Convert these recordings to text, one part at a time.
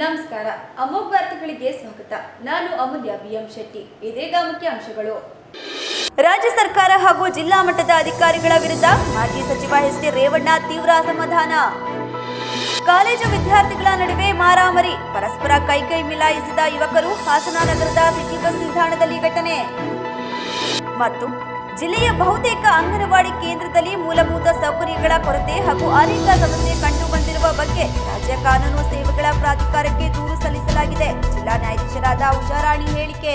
ನಮಸ್ಕಾರ. ಅಮೋಘ ವಾರ್ತೆಗಳಿಗೆ ಸ್ವಾಗತ. ನಾನು ಅಮೂಲ್ಯ ಬಿಎಂ ಶೆಟ್ಟಿ. ಇದೀಗ ಮುಖ್ಯ ಅಂಶಗಳು ರಾಜ್ಯ ಸರ್ಕಾರ ಹಾಗೂ ಜಿಲ್ಲಾ ಮಟ್ಟದ ಅಧಿಕಾರಿಗಳ ವಿರುದ್ಧ ಮಾಜಿ ಸಚಿವ ಎಸ್ ಟಿ ರೇವಣ್ಣ ತೀವ್ರ ಅಸಮಾಧಾನ. ಕಾಲೇಜು ವಿದ್ಯಾರ್ಥಿಗಳ ನಡುವೆ ಮಾರಾಮರಿ. ಪರಸ್ಪರ ಕೈಕೈ ಮಿಲಾಯಿಸಿದ ಯುವಕರು ಹಾಸನ ನಗರದ ಸಿಟಿ ಬಸ್ ನಿಲ್ದಾಣದಲ್ಲಿ ಘಟನೆ. ಮತ್ತು ಜಿಲ್ಲೆಯ ಬಹುತೇಕ ಅಂಗನವಾಡಿ ಕೇಂದ್ರದಲ್ಲಿ ಮೂಲಭೂತ ಸೌಕರ್ಯಗಳ ಕೊರತೆ ಹಾಗೂ ಅನೇಕ ಸಮಸ್ಯೆ ಕಂಡು ಬಂದಿರುವ ಬಗ್ಗೆ ರಾಜ್ಯ ಕಾನೂನು ಸೇವೆಗಳ ಪ್ರಾಧಿಕಾರಕ್ಕೆ ದೂರು ಸಲ್ಲಿಸಲಾಗಿದೆ. ಜಿಲ್ಲಾ ನ್ಯಾಯಾಧೀಶರಾದ ಉಷಾರಾಣಿ ಹೇಳಿಕೆ.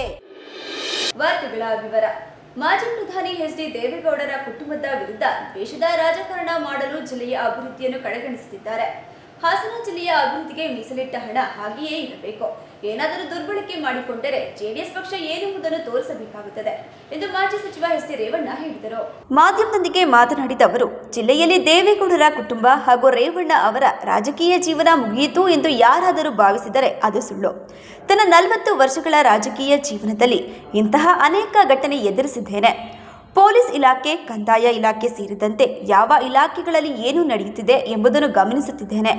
ವಾರ್ತೆಗಳ ವಿವರ. ಮಾಜಿ ಪ್ರಧಾನಿ ಎಚ್ ಡಿ ದೇವೇಗೌಡರ ಕುಟುಂಬದ ವಿರುದ್ಧ ದೇಶದ ರಾಜಕಾರಣ ಮಾಡಲು ಜಿಲ್ಲೆಯ ಅಭಿವೃದ್ಧಿಯನ್ನು ಕಡೆಗಣಿಸುತ್ತಿದ್ದಾರೆ. ಹಾಸನ ಜಿಲ್ಲೆಯ ಅಭಿವೃದ್ಧಿಗೆ ಮೀಸಲಿಟ್ಟ ಹಣ ಹಾಗೆಯೇ ಇರಬೇಕು. ಏನಾದರೂ ದುರ್ಬಳಕೆ ಮಾಡಿಕೊಂಡರೆ ಜೆಡಿಎಸ್ ಪಕ್ಷ ಏನೆಂಬುದನ್ನು ತೋರಿಸಬೇಕಾಗುತ್ತದೆ ಎಂದು ಮಾಜಿ ಸಚಿವ ಎಸ್ ಟಿ ರೇವಣ್ಣ ಹೇಳಿದರು. ಮಾಧ್ಯಮದೊಂದಿಗೆ ಮಾತನಾಡಿದ ಅವರು, ಜಿಲ್ಲೆಯಲ್ಲಿ ದೇವೇಗೌಡರ ಕುಟುಂಬ ಹಾಗೂ ರೇವಣ್ಣ ಅವರ ರಾಜಕೀಯ ಜೀವನ ಮುಗಿಯಿತು ಎಂದು ಯಾರಾದರೂ ಭಾವಿಸಿದರೆ ಅದು ಸುಳ್ಳು. ತನ್ನ ನಲವತ್ತು ವರ್ಷಗಳ ರಾಜಕೀಯ ಜೀವನದಲ್ಲಿ ಇಂತಹ ಅನೇಕ ಘಟನೆ ಎದುರಿಸಿದ್ದೇನೆ. ಪೊಲೀಸ್ ಇಲಾಖೆ, ಕಂದಾಯ ಇಲಾಖೆ ಸೇರಿದಂತೆ ಯಾವ ಇಲಾಖೆಗಳಲ್ಲಿ ಏನು ನಡೆಯುತ್ತಿದೆ ಎಂಬುದನ್ನು ಗಮನಿಸುತ್ತಿದ್ದೇನೆ.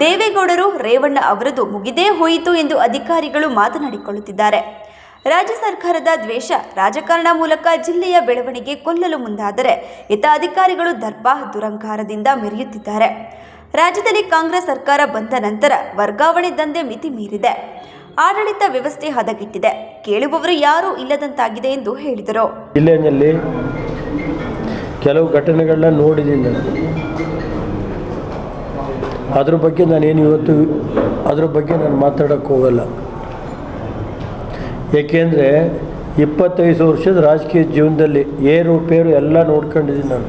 ದೇವೇಗೌಡರು, ರೇವಣ್ಣ ಅವರದು ಮುಗಿದೇ ಹೋಯಿತು ಎಂದು ಅಧಿಕಾರಿಗಳು ಮಾತನಾಡಿಕೊಳ್ಳುತ್ತಿದ್ದಾರೆ. ರಾಜ್ಯ ಸರ್ಕಾರದ ದ್ವೇಷ ರಾಜಕಾರಣ ಮೂಲಕ ಜಿಲ್ಲೆಯ ಬೆಳವಣಿಗೆ ಕೊಲ್ಲಲು ಮುಂದಾದರೆ ಇತ ಅಧಿಕಾರಿಗಳು ದರ್ಪ ದುರಂಕಾರದಿಂದ ಮೆರೆಯುತ್ತಿದ್ದಾರೆ. ರಾಜ್ಯದಲ್ಲಿ ಕಾಂಗ್ರೆಸ್ ಸರ್ಕಾರ ಬಂದ ನಂತರ ವರ್ಗಾವಣೆ ದಂಧೆ ಮಿತಿ ಮೀರಿದೆ ಆಡಳಿತ ವ್ಯವಸ್ಥೆ ಹದಗೆಟ್ಟಿದೆ. ಕೇಳುವವರು ಯಾರೂ ಇಲ್ಲದಂತಾಗಿದೆ ಎಂದು ಹೇಳಿದರು. ಜಿಲ್ಲೆಯಲ್ಲಿ ಕೆಲವು ಘಟನೆಗಳನ್ನ ನೋಡಿದ್ದೀನಿ. ನಾನು ಅದ್ರ ಬಗ್ಗೆ ನಾನೇನು ಇವತ್ತು ಅದ್ರ ಬಗ್ಗೆ ನಾನು ಮಾತಾಡೋಕ್ಕೆ ಹೋಗಲ್ಲ. ಏಕೆಂದರೆ ಇಪ್ಪತ್ತೈದು ವರ್ಷದ ರಾಜಕೀಯ ಜೀವನದಲ್ಲಿ ಏರುಪೇರು ಎಲ್ಲ ನೋಡ್ಕೊಂಡಿದ್ದೀನಿ ನಾನು.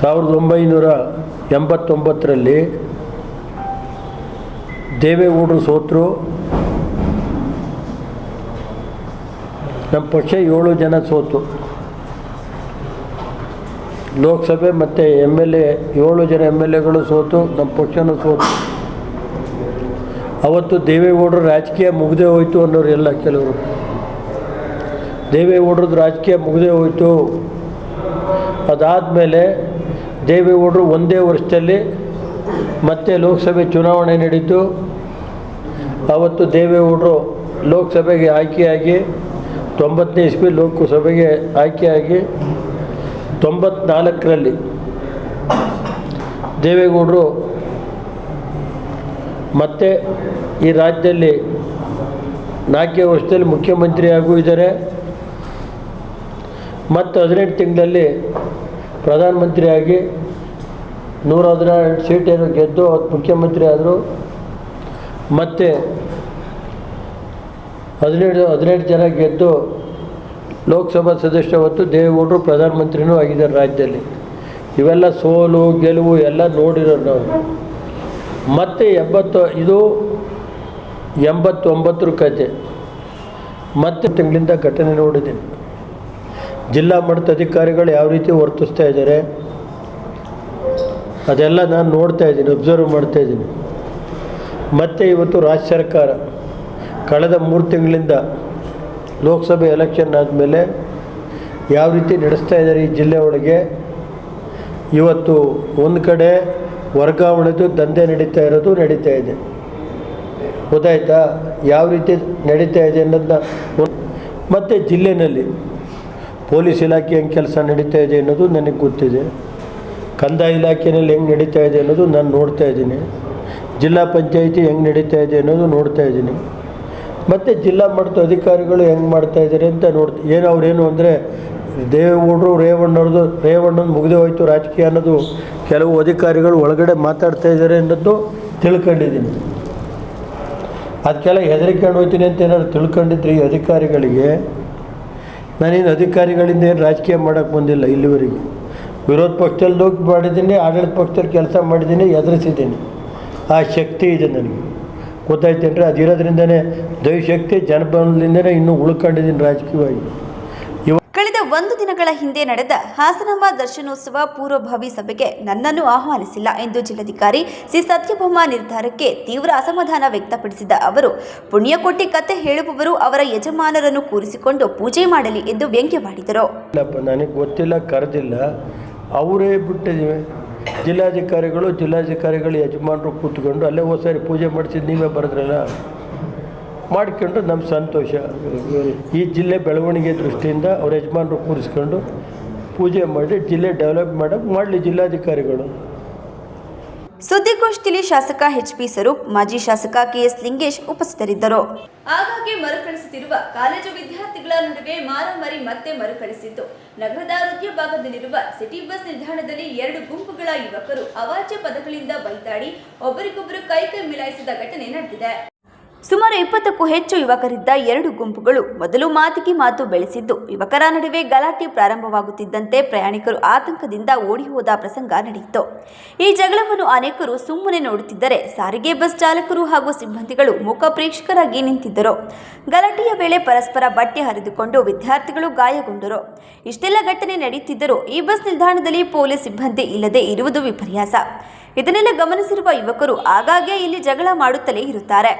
ಸಾವಿರದ ಒಂಬೈನೂರ ಎಂಬತ್ತೊಂಬತ್ತರಲ್ಲಿ ದೇವೇಗೌಡರು ಸೋತರು. ನಮ್ಮ ಪಕ್ಷ ಏಳು ಜನ ಸೋತು. ಲೋಕಸಭೆ ಮತ್ತು ಎಂ ಎಲ್ ಎ ಏಳು ಜನ ಎಂ ಎಲ್ ಎಗಳು ಸೋತು, ನಮ್ಮ ಪಕ್ಷನೂ ಸೋತು. ಅವತ್ತು ದೇವೇಗೌಡರು ರಾಜಕೀಯ ಮುಗ್ದೇ ಹೋಯಿತು ಅನ್ನೋರು ಎಲ್ಲ ಕೆಲವರು. ದೇವೇಗೌಡ್ರದ್ದು ರಾಜಕೀಯ ಮುಗ್ದೇ ಹೋಯ್ತು. ಅದಾದಮೇಲೆ ದೇವೇಗೌಡರು ಒಂದೇ ವರ್ಷದಲ್ಲಿ ಮತ್ತೆ ಲೋಕಸಭೆ ಚುನಾವಣೆ ನಡೀತು. ಆವತ್ತು ದೇವೇಗೌಡರು ಲೋಕಸಭೆಗೆ ಆಯ್ಕೆಯಾಗಿ ತೊಂಬತ್ತನೇ ಇಸ್ವಿ ಲೋಕಸಭೆಗೆ ಆಯ್ಕೆಯಾಗಿ ತೊಂಬತ್ನಾಲ್ಕರಲ್ಲಿ ದೇವೇಗೌಡರು ಮತ್ತೆ ಈ ರಾಜ್ಯದಲ್ಲಿ ನಾಲ್ಕೇ ವರ್ಷದಲ್ಲಿ ಮುಖ್ಯಮಂತ್ರಿ ಇದ್ದಾರೆ ಮತ್ತು ಹದಿನೆಂಟು ತಿಂಗಳಲ್ಲಿ ಪ್ರಧಾನಮಂತ್ರಿಯಾಗಿ ನೂರ ಹದಿನಾರು ಸೀಟೇನು ಗೆದ್ದು ಅವತ್ತು ಮುಖ್ಯಮಂತ್ರಿ ಆದರು. ಮತ್ತು ಹದಿನೇಳು ಹದಿನೆಂಟು ಜನ ಗೆದ್ದು ಲೋಕಸಭಾ ಸದಸ್ಯ ಹೊತ್ತು ದೇವೇಗೌಡರು ಪ್ರಧಾನಮಂತ್ರಿನೂ ಆಗಿದ್ದಾರೆ ರಾಜ್ಯದಲ್ಲಿ. ಇವೆಲ್ಲ ಸೋಲು, ಗೆಲುವು ಎಲ್ಲ ನೋಡಿರೋರು ನಾವು. ಮತ್ತು ಎಂಬತ್ತು, ಇದು ಎಂಬತ್ತೊಂಬತ್ತರ ಕತೆ. ಮತ್ತೆ ತಿಂಗಳಿಂದ ಘಟನೆ ನೋಡಿದ್ದೀನಿ. ಜಿಲ್ಲಾ ಮಟ್ಟದ ಅಧಿಕಾರಿಗಳು ಯಾವ ರೀತಿ ವರ್ತಿಸ್ತಾ ಇದ್ದಾರೆ, ಅದೆಲ್ಲ ನಾನು ನೋಡ್ತಾ ಇದ್ದೀನಿ ಅಬ್ಸರ್ವ್ ಮಾಡ್ತಾ ಇದ್ದೀನಿ. ಮತ್ತು ಇವತ್ತು ರಾಜ್ಯ ಸರ್ಕಾರ ಕಳೆದ ಮೂರು ತಿಂಗಳಿಂದ ಲೋಕಸಭೆ ಎಲೆಕ್ಷನ್ ಆದಮೇಲೆ ಯಾವ ರೀತಿ ನಡೆಸ್ತಾ ಇದ್ದಾರೆ ಈ ಜಿಲ್ಲೆ ಒಳಗೆ, ಇವತ್ತು ಒಂದು ಕಡೆ ವರ್ಗಾವಣೆದು ದಂಧೆ ನಡೀತಾ ಇರೋದು ನಡೀತಾ ಇದೆ. ಗೊತ್ತಾಯ್ತಾ? ಯಾವ ರೀತಿ ನಡೀತಾ ಇದೆ ಅನ್ನೋದನ್ನ ಮತ್ತು ಜಿಲ್ಲೆಯಲ್ಲಿ ಪೊಲೀಸ್ ಇಲಾಖೆ ಹೆಂಗೆ ಕೆಲಸ ನಡೀತಾ ಇದೆ ಅನ್ನೋದು ನನಗೆ ಗೊತ್ತಿದೆ. ಕಂದಾಯ ಇಲಾಖೆಯಲ್ಲಿ ಹೆಂಗೆ ನಡೀತಾ ಇದೆ ಅನ್ನೋದು ನಾನು ನೋಡ್ತಾ ಇದ್ದೀನಿ. ಜಿಲ್ಲಾ ಪಂಚಾಯಿತಿ ಹೆಂಗೆ ನಡೀತಾ ಇದೆ ಅನ್ನೋದು ನೋಡ್ತಾ ಇದ್ದೀನಿ. ಮತ್ತು ಜಿಲ್ಲಾ ಮಟ್ಟದ ಅಧಿಕಾರಿಗಳು ಹೆಂಗೆ ಮಾಡ್ತಾ ಇದ್ದಾರೆ ಅಂತ ನೋಡ್ತಾ, ಏನು ಅವ್ರೇನು ಅಂದರೆ, ದೇವೇಗೌಡರು ರೇವಣ್ಣವ್ರದ್ದು ರೇವಣ್ಣನ ಮುಗಿದೇ ಹೋಯ್ತು ರಾಜಕೀಯ ಅನ್ನೋದು ಕೆಲವು ಅಧಿಕಾರಿಗಳು ಒಳಗಡೆ ಮಾತಾಡ್ತಾ ಇದ್ದಾರೆ ಅನ್ನೋದು ತಿಳ್ಕೊಂಡಿದ್ದೀನಿ. ಅದಕ್ಕೆಲ್ಲ ಹೆದರಿಕೊಂಡು ಹೋಯ್ತೀನಿ ಅಂತ ಏನಾದ್ರು ತಿಳ್ಕೊಂಡಿದ್ರಿ ಈ ಅಧಿಕಾರಿಗಳಿಗೆ. ನಾನೇನು ಅಧಿಕಾರಿಗಳಿಂದ ಏನು ರಾಜಕೀಯ ಮಾಡೋಕ್ಕೆ ಬಂದಿಲ್ಲ ಇಲ್ಲಿವರೆಗೆ. ವಿರೋಧ ಪಕ್ಷದಲ್ಲಿ ಹೋಗಿ ಮಾಡಿದ್ದೀನಿ, ಆಡಳಿತ ಪಕ್ಷದಲ್ಲಿ ಕೆಲಸ ಮಾಡಿದ್ದೀನಿ, ಎದುರಿಸಿದ್ದೀನಿ. ಆ ಶಕ್ತಿ ಇದೆ ನನಗೆ. ಗೊತ್ತಾಯ್ತೇನ್ರಿ? ಅದಿರೋದ್ರಿಂದನೇ ದೈವಶಕ್ತಿ ಜನಬಲದಿಂದನೇ ಇನ್ನೂ ಉಳ್ಕೊಂಡಿದ್ದೀನಿ ರಾಜಕೀಯವಾಗಿ. ಕಳೆದ ಒಂದು ದಿನಗಳ ಹಿಂದೆ ನಡೆದ ಹಾಸನಾಂಬ ದರ್ಶನೋತ್ಸವ ಪೂರ್ವಭಾವಿ ಸಭೆಗೆ ನನ್ನನ್ನು ಆಹ್ವಾನಿಸಿಲ್ಲ ಎಂದು ಜಿಲ್ಲಾಧಿಕಾರಿ ಸಿ. ಸತ್ಯಭಾಮ ನಿರ್ಧಾರಕ್ಕೆ ತೀವ್ರ ಅಸಮಾಧಾನ ವ್ಯಕ್ತಪಡಿಸಿದ ಅವರು ಪುಣ್ಯಕೋಟಿ ಕತೆ ಹೇಳುವವರು ಅವರ ಯಜಮಾನರನ್ನು ಕೂರಿಸಿಕೊಂಡು ಪೂಜೆ ಮಾಡಲಿ ಎಂದು ವ್ಯಂಗ್ಯವಾಡಿದರು ನನಗೆ ಗೊತ್ತಿಲ್ಲ ಕರೆದಿಲ್ಲ. ಅವರೇ ಬಿಟ್ಟಿದ್ದೀವಿ. ಜಿಲ್ಲಾಧಿಕಾರಿಗಳು ಜಿಲ್ಲಾಧಿಕಾರಿಗಳು ಯಜಮಾನರು ಕೂತ್ಕೊಂಡು ಅಲ್ಲೇ ಹೋದ ಸಾರಿ ಪೂಜೆ ಮಾಡಿಸಿದ್ದು ನೀವೇ ಬರೆದ್ರಲ್ಲ? ಮಾಡಿಕೊಂಡು ನಮ್ಮ ಸಂತೋಷ. ಈ ಜಿಲ್ಲೆ ಬೆಳವಣಿಗೆ ದೃಷ್ಟಿಯಿಂದ ಅವ್ರ ಯಜಮಾನರು ಕೂರಿಸ್ಕೊಂಡು ಪೂಜೆ ಮಾಡಿ ಜಿಲ್ಲೆ ಡೆವಲಪ್ ಮಾಡೋಕ್ಕೆ ಮಾಡಲಿ ಜಿಲ್ಲಾಧಿಕಾರಿಗಳು. ಸುದ್ದಿಗೋಷ್ಠಿಯಲ್ಲಿ ಶಾಸಕ ಎಚ್ ಪಿ ಸ್ವರೂಪ್, ಮಾಜಿ ಶಾಸಕ ಕೆಎಸ್ ಲಿಂಗೇಶ್ ಉಪಸ್ಥಿತರಿದ್ದರು. ಆಗಾಗ್ಗೆ ಮರುಕಳಿಸುತ್ತಿರುವ ಕಾಲೇಜು ವಿದ್ಯಾರ್ಥಿಗಳ ನಡುವೆ ಮಾರಾಮಾರಿ ಮತ್ತೆ ಮರುಕಳಿಸಿದ್ದು ನಗರದ ಆರೋಗ್ಯ ಭಾಗದಲ್ಲಿರುವ ಸಿಟಿ ಬಸ್ ನಿಲ್ದಾಣದಲ್ಲಿ ಎರಡು ಗುಂಪುಗಳ ಯುವಕರು ಅವಾಚ್ಯ ಪದಗಳಿಂದ ಬೈದಾಡಿ ಒಬ್ಬರಿಗೊಬ್ಬರು ಕೈ ಮಿಲಾಯಿಸಿದ ಘಟನೆ ನಡೆದಿದೆ. ಸುಮಾರು ಇಪ್ಪತ್ತಕ್ಕೂ ಹೆಚ್ಚು ಯುವಕರಿದ್ದ ಎರಡು ಗುಂಪುಗಳು ಮೊದಲು ಮಾತಿಗೆ ಮಾತು ಬೆಳೆಸಿದ್ದು, ಯುವಕರ ನಡುವೆ ಗಲಾಟೆ ಪ್ರಾರಂಭವಾಗುತ್ತಿದ್ದಂತೆ ಪ್ರಯಾಣಿಕರು ಆತಂಕದಿಂದ ಓಡಿ ಹೋದ ಪ್ರಸಂಗ ನಡೆಯಿತು. ಈ ಜಗಳವನ್ನು ಅನೇಕರು ಸುಮ್ಮನೆ ನೋಡುತ್ತಿದ್ದರೆ ಸಾರಿಗೆ ಬಸ್ ಚಾಲಕರು ಹಾಗೂ ಸಿಬ್ಬಂದಿಗಳು ಮುಖ ಪ್ರೇಕ್ಷಕರಾಗಿ ನಿಂತಿದ್ದರು. ಗಲಾಟೆಯ ವೇಳೆ ಪರಸ್ಪರ ಬಟ್ಟೆ ಹರಿದುಕೊಂಡು ವಿದ್ಯಾರ್ಥಿಗಳು ಗಾಯಗೊಂಡರು. ಇಷ್ಟೆಲ್ಲ ಘಟನೆ ನಡೆಯುತ್ತಿದ್ದರೂ ಈ ಬಸ್ ನಿಲ್ದಾಣದಲ್ಲಿ ಪೊಲೀಸ್ ಸಿಬ್ಬಂದಿ ಇಲ್ಲದೆ ಇರುವುದು ವಿಪರ್ಯಾಸ. ಇದನ್ನೆಲ್ಲ ಗಮನಿಸಿರುವ ಯುವಕರು ಆಗಾಗ್ಗೆ ಇಲ್ಲಿ ಜಗಳ ಮಾಡುತ್ತಲೇ ಇರುತ್ತಾರೆ.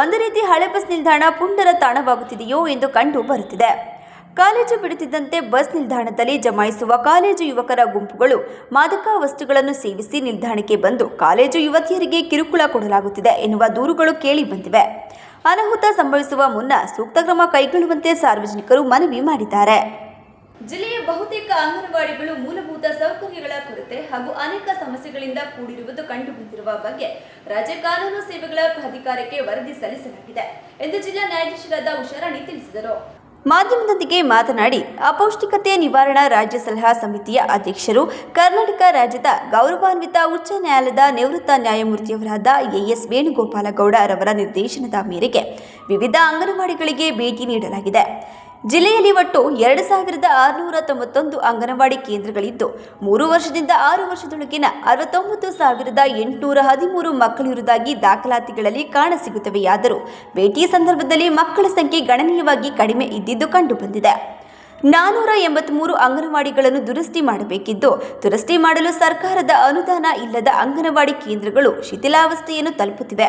ಒಂದು ರೀತಿ ಹಳೆ ಬಸ್ ನಿಲ್ದಾಣ ಪುಂಡರ ತಾಣವಾಗುತ್ತಿದೆಯೋ ಎಂದು ಕಂಡು ಬರುತ್ತಿದೆ. ಕಾಲೇಜು ಬಿಡುತ್ತಿದ್ದಂತೆ ಬಸ್ ನಿಲ್ದಾಣದಲ್ಲಿ ಜಮಾಯಿಸುವ ಕಾಲೇಜು ಯುವಕರ ಗುಂಪುಗಳು ಮಾದಕ ವಸ್ತುಗಳನ್ನು ಸೇವಿಸಿ ನಿಲ್ದಾಣಕ್ಕೆ ಬಂದು ಕಾಲೇಜು ಯುವತಿಯರಿಗೆ ಕಿರುಕುಳ ಕೊಡಲಾಗುತ್ತಿದೆ ಎನ್ನುವ ದೂರುಗಳು ಕೇಳಿ ಬಂದಿವೆ. ಅನಾಹುತ ಸಂಭವಿಸುವ ಮುನ್ನ ಸೂಕ್ತ ಕ್ರಮ ಕೈಗೊಳ್ಳುವಂತೆ ಸಾರ್ವಜನಿಕರು ಮನವಿ ಮಾಡಿದ್ದಾರೆ. ಜಿಲ್ಲೆಯ ಬಹುತೇಕ ಅಂಗನವಾಡಿಗಳು ಮೂಲಭೂತ ಸೌಕರ್ಯಗಳ ಕೊರತೆ ಹಾಗೂ ಅನೇಕ ಸಮಸ್ಯೆಗಳಿಂದ ಕೂಡಿರುವುದು ಕಂಡುಬಂದಿರುವ ಬಗ್ಗೆ ರಾಜ್ಯ ಕಾನೂನು ಸೇವೆಗಳ ಪ್ರಾಧಿಕಾರಕ್ಕೆ ವರದಿ ಸಲ್ಲಿಸಲಾಗಿದೆ ಎಂದು ಜಿಲ್ಲಾ ನ್ಯಾಯಾಧೀಶರಾದ ಉಷಾರಾಣಿ ತಿಳಿಸಿದರು. ಮಾಧ್ಯಮದೊಂದಿಗೆ ಮಾತನಾಡಿ, ಅಪೌಷ್ಟಿಕತೆ ನಿವಾರಣಾ ರಾಜ್ಯ ಸಲಹಾ ಸಮಿತಿಯ ಅಧ್ಯಕ್ಷರು ಕರ್ನಾಟಕ ರಾಜ್ಯದ ಗೌರವಾನ್ವಿತ ಉಚ್ಚ ನ್ಯಾಯಾಲಯದ ನಿವೃತ್ತ ನ್ಯಾಯಮೂರ್ತಿಯವರಾದ ಎಎಸ್ ವೇಣುಗೋಪಾಲಗೌಡ ರವರ ನಿರ್ದೇಶನದ ಮೇರೆಗೆ ವಿವಿಧ ಅಂಗನವಾಡಿಗಳಿಗೆ ಭೇಟಿ ನೀಡಲಾಗಿದೆ. ಜಿಲ್ಲೆಯಲ್ಲಿ ಒಟ್ಟು ಎರಡು ಸಾವಿರದ ಆರುನೂರ ತೊಂಬತ್ತೊಂದು ಅಂಗನವಾಡಿ ಕೇಂದ್ರಗಳಿದ್ದು, ಮೂರು ವರ್ಷದಿಂದ ಆರು ವರ್ಷದೊಳಗಿನ ಅರವತ್ತೊಂಬತ್ತು ಸಾವಿರದ ಎಂಟುನೂರ ಹದಿಮೂರು ಮಕ್ಕಳಿರುವುದಾಗಿ ದಾಖಲಾತಿಗಳಲ್ಲಿ ಕಾಣಸಿಗುತ್ತವೆಯಾದರೂ, ಭೇಟಿ ಸಂದರ್ಭದಲ್ಲಿ ಮಕ್ಕಳ ಸಂಖ್ಯೆ ಗಣನೀಯವಾಗಿ ಕಡಿಮೆ ಇದ್ದಿದ್ದು ಕಂಡುಬಂದಿದೆ. ನಾನೂರ ಎಂಬತ್ಮೂರು ಅಂಗನವಾಡಿಗಳನ್ನು ದುರಸ್ತಿ ಮಾಡಬೇಕಿದ್ದು, ದುರಸ್ತಿ ಮಾಡಲು ಸರ್ಕಾರದ ಅನುದಾನ ಇಲ್ಲದ ಅಂಗನವಾಡಿ ಕೇಂದ್ರಗಳು ಶಿಥಿಲಾವಸ್ಥೆಯನ್ನು ತಲುಪುತ್ತಿವೆ.